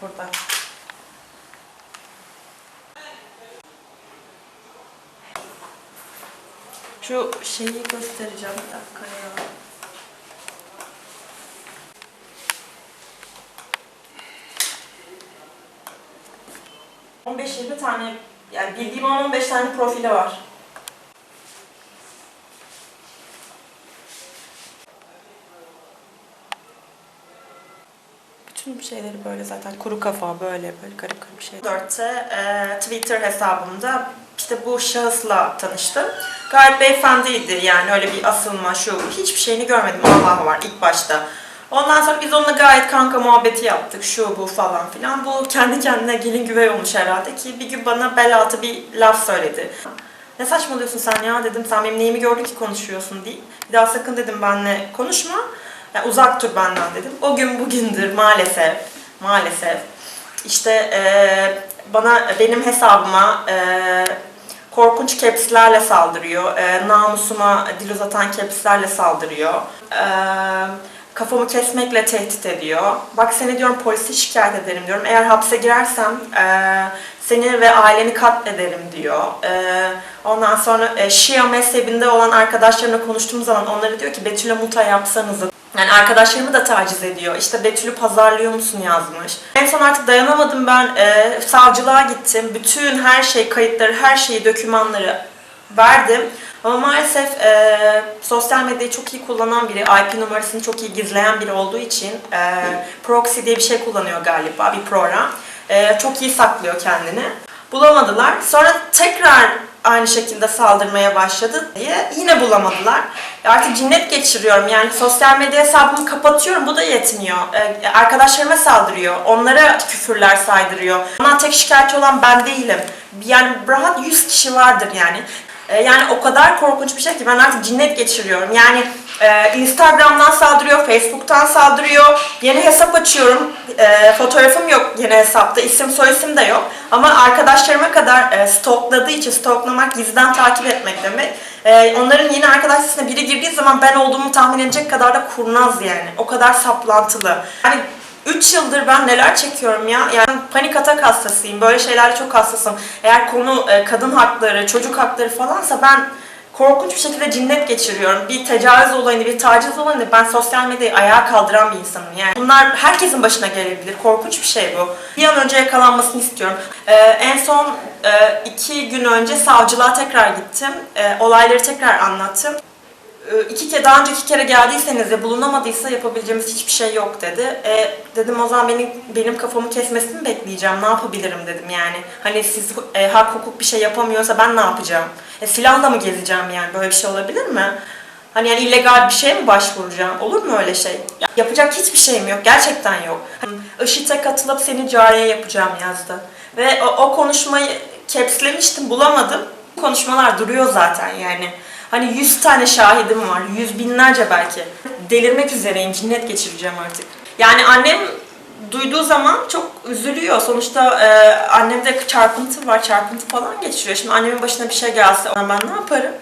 Burada. Şu şeyi göstereceğim bir dakika ya. ...15-20 tane... Yani bildiğim 15 tane profili var. Bütün şeyleri böyle zaten kuru kafa böyle böyle garip garip şey. 4'te e, Twitter hesabımda işte bu şahısla tanıştım. Gayet beyefendiydi yani öyle bir asılma şu hiçbir şeyini görmedim Allah var ilk başta. Ondan sonra biz onunla gayet kanka muhabbeti yaptık şu bu falan filan. Bu kendi kendine gelin güvey olmuş herhalde ki bir gün bana bel altı bir laf söyledi. Ne saçmalıyorsun sen ya dedim sen benim neyimi gördün ki konuşuyorsun diye. Bir daha sakın dedim benimle konuşma. Yani uzak dur benden dedim. O gün bugündür maalesef, maalesef işte eee, bana benim hesabıma eee, korkunç kepslerle saldırıyor. Eee, namusuma dil uzatan kepslerle saldırıyor. Eee, kafamı kesmekle tehdit ediyor. Bak seni diyorum polise şikayet ederim diyorum. Eğer hapse girersem eee, seni ve aileni katlederim diyor. Eee, ondan sonra e, Şia mezhebinde olan arkadaşlarımla konuştuğum zaman onlara diyor ki Betül'e muta yapsanız yani arkadaşlarımı da taciz ediyor. İşte Betül'ü pazarlıyor musun yazmış. En son artık dayanamadım ben. E, savcılığa gittim. Bütün her şey, kayıtları, her şeyi, dokümanları verdim. Ama maalesef e, sosyal medyayı çok iyi kullanan biri, IP numarasını çok iyi gizleyen biri olduğu için e, proxy diye bir şey kullanıyor galiba, bir program. E, çok iyi saklıyor kendini. Bulamadılar. Sonra tekrar aynı şekilde saldırmaya başladı diye yine bulamadılar. Artık cinnet geçiriyorum yani sosyal medya hesabımı kapatıyorum bu da yetmiyor. E, arkadaşlarıma saldırıyor, onlara küfürler saydırıyor. Ama tek şikayetçi olan ben değilim. Yani rahat 100 kişi vardır yani. E, Yani o kadar korkunç bir şey ki ben artık cinnet geçiriyorum. Yani e, Instagram'dan saldırıyor, Facebook'tan saldırıyor. Yeni hesap açıyorum. E, fotoğrafım yok yeni hesapta. isim soyisim de yok. Ama arkadaşlarıma kadar e, stalkladığı için stalklamak gizliden takip etmek demek. E, onların yeni arkadaş listesine biri girdiği zaman ben olduğumu tahmin edecek kadar da kurnaz yani. O kadar saplantılı. Yani 3 yıldır ben neler çekiyorum ya. Yani panik atak hastasıyım. Böyle şeylere çok hassasım. Eğer konu e, kadın hakları, çocuk hakları falansa ben korkunç bir şekilde cinnet geçiriyorum. Bir tecavüz olayını, bir taciz olayını ben sosyal medyayı ayağa kaldıran bir insanım. Yani bunlar herkesin başına gelebilir. Korkunç bir şey bu. Bir an önce yakalanmasını istiyorum. E, en son e, iki gün önce savcılığa tekrar gittim. E, olayları tekrar anlattım. Ee, iki kere daha önce iki kere geldiyseniz ve bulunamadıysa yapabileceğimiz hiçbir şey yok dedi. E, dedim o zaman benim benim kafamı kesmesini bekleyeceğim? Ne yapabilirim dedim yani. Hani siz e, hak hukuk bir şey yapamıyorsa ben ne yapacağım? E, silahla mı gezeceğim yani? Böyle bir şey olabilir mi? Hani yani illegal bir şeye mi başvuracağım? Olur mu öyle şey? Ya, yapacak hiçbir şeyim yok. Gerçekten yok. Hani, IŞİD'e katılıp seni cariye yapacağım yazdı. Ve o, o konuşmayı capslemiştim bulamadım. Konuşmalar duruyor zaten yani. Hani 100 tane şahidim var, yüz binlerce belki. Delirmek üzereyim, cinnet geçireceğim artık. Yani annem duyduğu zaman çok üzülüyor. Sonuçta e, annemde çarpıntı var, çarpıntı falan geçiriyor. Şimdi annemin başına bir şey gelse ben ne yaparım?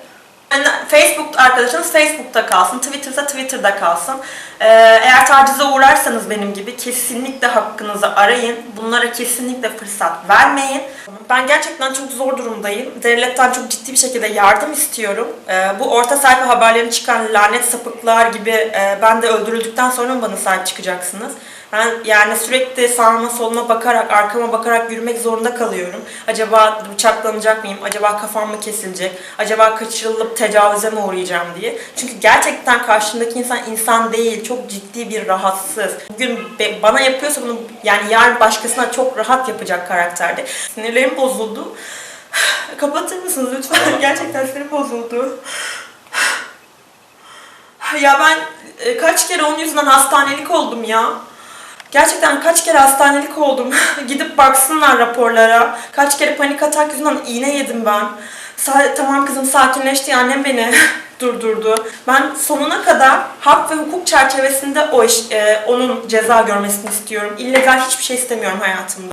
Yani Facebook arkadaşınız Facebook'ta kalsın, Twitter'da Twitter'da kalsın. Ee, eğer tacize uğrarsanız benim gibi kesinlikle hakkınızı arayın. Bunlara kesinlikle fırsat vermeyin. Ben gerçekten çok zor durumdayım. Devletten çok ciddi bir şekilde yardım istiyorum. Ee, bu orta sayfa haberlerin çıkan lanet sapıklar gibi e, ben de öldürüldükten sonra mı bana sahip çıkacaksınız? Ben yani sürekli sağıma soluma bakarak, arkama bakarak yürümek zorunda kalıyorum. Acaba bıçaklanacak mıyım? Acaba kafam mı kesilecek? Acaba kaçırılıp tecavüze mi uğrayacağım diye. Çünkü gerçekten karşımdaki insan insan değil. Çok ciddi bir rahatsız. Bugün bana yapıyorsa bunu yani yarın başkasına çok rahat yapacak karakterde. Sinirlerim bozuldu. Kapatır mısınız lütfen? Gerçekten sinirim bozuldu. Ya ben e, kaç kere onun yüzünden hastanelik oldum ya. Gerçekten kaç kere hastanelik oldum. Gidip baksınlar raporlara. Kaç kere panik atak yüzünden iğne yedim ben. Sa- tamam kızım sakinleşti annem beni durdurdu. Ben sonuna kadar hak ve hukuk çerçevesinde o iş, e, onun ceza görmesini istiyorum. İllegal hiçbir şey istemiyorum hayatımda.